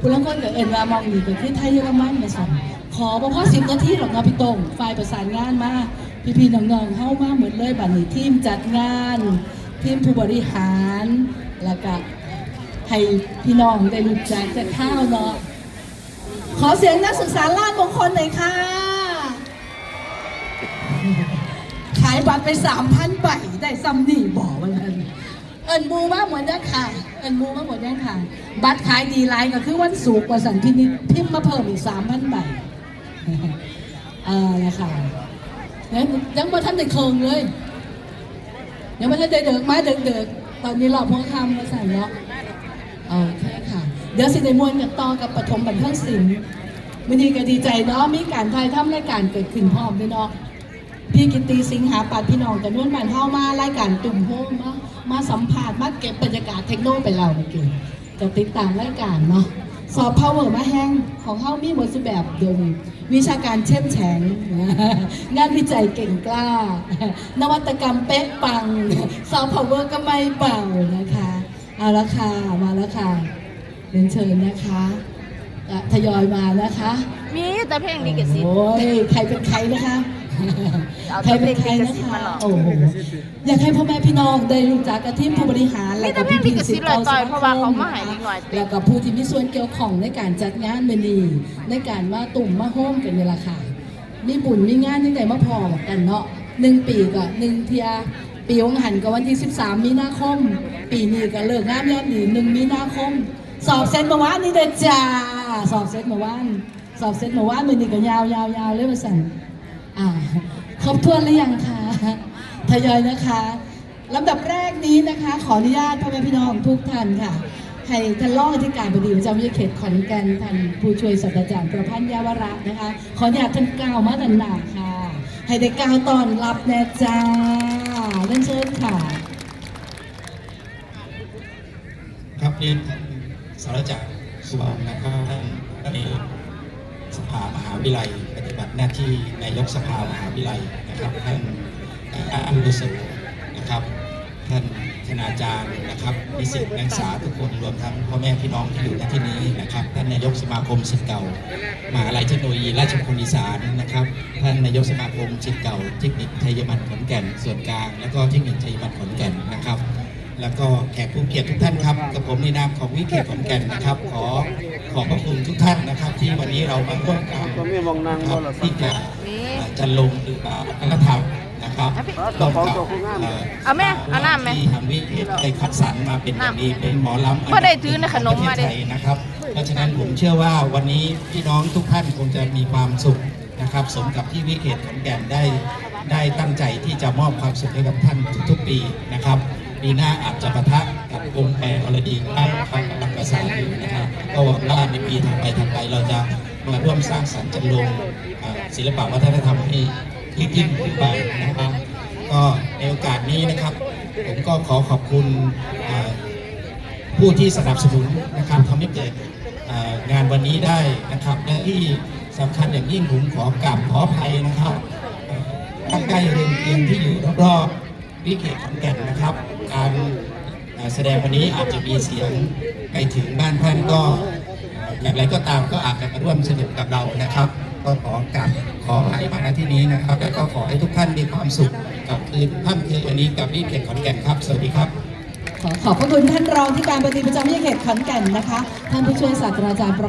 คุณลังคนกับเอิญว่ามองนี่ก็คือไทยเยอรมันมาสั่นขอบ่พอสิบนาทีหรอกเนาะพี่ตรงฝ่ายประสานงานมาพี่ๆน้องๆเข้ามาเหมือนเลยบัดนี้ทีมจัดงาน ทีมผู้บริหารแล้วก็ให้พี่น้องได้รู้จักจะข้าวเนาะขอเสียงนักศึกษาลาดมงคลหน่อยค่ะ ขายบัตรไปสามพันใบได้ซัมนี่บอกว่างั้น เอินบูมาหมดยังค่ะ เอินบูมาหมดยังค่ะ บัตรขายดีไลน์ก็คือวันศุกร์วันสันพินิพิมพ์มาเพิ่มอีกสามพันใบเออนะคะยังยังมาท่านได้เคิงเลยยังไม่ทันได้เดิกมาเดิกเดิกตอนนี้รอบหัวค่ำมาใส่เนาะโอเคค่ะ เดี๋ยวสิได้มวนกันต่อกับปฐมบันเทิงศิลป์วันนี้ก็ดีใจเนาะมีการถ่ายทำรายการเกิดขึ้นพร้อมด้วยเนาะ พี่กิตติสิงหาปัดพี่น้องกันนวนบ้านเฮามารายการตุ่มโฮมมามาสัมผัสมาเก็บบรรยากาศเทคโนไปเราเมื่อกี้จะติดตามรายการเนาะสอบพาวเวอร์มาแห้งของเฮามีหมดสแบบเดิมวิชาการเข้มแข็งงานวิจัยเก่งกล้า นวัตกรรมเป๊ะปังสอบพาวเวอร์ก็ไม่เบานะคะเอาละค่ะมาแล้วค่ะเรียนเชิญนะคะอะทยอยมานะคะ มีแต่เพลงลิขสิทธิ์โอ้ยใครเป็นใครนะคะ เอาใครเป็นใครเพลงลินะขสิทธิ์คะมาหรอโอ้โหอยากให้พ่อแม่พี่น้องได้รู้จักกับทีมผู้บริหารมีและแต่กับเพลงลิพี่ขๆสิสิททธิ์ธิ์เลยเก่าต่อยสเพราะมาว่าคเขามมาให้เด็กน้อยเต้นแล้วกับผู้ที่มีส่วนเกี่ยวข้องในการจัดงานมือนีในการมาตุ่มมาโฮมกันนี่แหละค่ะมีบุญมีงานยังไงมาพอกันเนาะหนึ่งปีก็หนึ่งเทียปีวงหันก็วันที่ 13 มีนาคม ปีนี้ก็เลิกงานยามดีหนึ่งมีนาคม สอบเสร็จเมื่อวานนี่เด้อจ้าสอบเสร็จเมื่อวานสอบเสร็จเมื่อวานมือนี้ก็ยาวยาวยาวเลยมาสั่น อ่าครบถ้วนหรือยังคะทยอยนะคะลำดับแรกนี้นะคะ ขออนุญาตพ่อแม่พี่น้องทุกท่านค่ะให้ท่านรองอธิการบดีประจำวิทยาเขตขอนแก่นท่านผู้ช่วยศาสตราจารย์ประพันธ์ยาวระนะคะ ขออนุญาตท่านกล่าวมาดันหนาค่ะ ให้ได้กล่าวตอนรับแน่จ้าเรียนเชิญค่ะ ครับเรียนท่านสาราจักรสุวรรณนะครับท่านนาย ภามหาวิทยาลยปฏิบัติหน้าที่นายกสภามหาวิทยาลยนะครับท่านอาวุโสนะครับท่านคณาจารย์นะครับนิสิตนักศึกษาทุกคนรวมทั้งพ่อแม่พี่น้องที่อยู่ณที่นี้นะครับ ท่านนายกสมาคมศิษย์เก่ามหาลัยเทคโนโลยีราชมงคลอีสานนะครับ ท่านนายกสมาคมศิษย์เก่าเทคนิคไทยมันขอนแก่นส่วนกลาง และก็เทคนิคไทยมันขอนแก่นนะครับ แล้วก็แขกผู้เกียรติทุกท่านครับกับผมในนามของวิเขตขอนแก่นนะครับ ขอขอบพระคุณทุกท่านนะครับ ที่วันนี้เรามาร่วมกันก็มีมองนั่งครับบ่ล่ะที่จะนี่อ่าจะลงหรืออ่าวัฒนธรรมนะครับเอาพี่ร่วมกับเอาแม่เอาน้ำไหมที่ทางวิเขตได้คัดสรรมาเป็นอย่างดีเป็นหมอลำบ่ได้ถือในขนมมาดิประเทศไทยนะครับ เพราะฉะนั้นผมเชื่อว่าวันนี้พี่น้องทุกท่านคงจะมีความสุขนะครับ สมกับที่วิเขตขอนแก่นได้ ได้ตั้งใจที่จะมอบความสุขให้กับท่านทุกๆปีนะครับปีหน้าอาจจะปะทะกับองค์แปรอรดีได้ครับกำลังประสานนะครับก็หวังว่าในปีถัดไปถัดไปเราจะมาร่วมสร้างสรรค์จำลองศิลปะวัฒนธรรมให้ยิ่งยิ่งขึ้นไปนะครับ ก็ในโอกาสนี้นะครับ ผมก็ขอขอบคุณผู้ที่สนับสนุนนะครับทำให้เกิดงานวันนี้ได้นะครับ และที่สำคัญอย่างยิ่งผมขอกราบขออภัยนะครับ ใกล้เรือนเคียงที่อยู่รอบๆวิเขตขอนแก่นนะครับ การแสดงวันนี้อาจจะมีเสียงไปถึงบ้านท่านก็ อย่างไรก็ตามก็อาจจะมาร่วมสนุกกับเรานะครับ ก็ขอกราบขอให้มาณที่นี้นะครับ และก็ขอให้ทุกท่านมีความสุขกับคืนท่านคืนวันนี้กับวิเขตขอนแก่นครับ สวัสดีครับขอขอบพระคุณท่านรองที่การบดีประจำวิเขตขอนแก่นนะคะ ท่านผู้ช่วยศาสตราจารย์ประ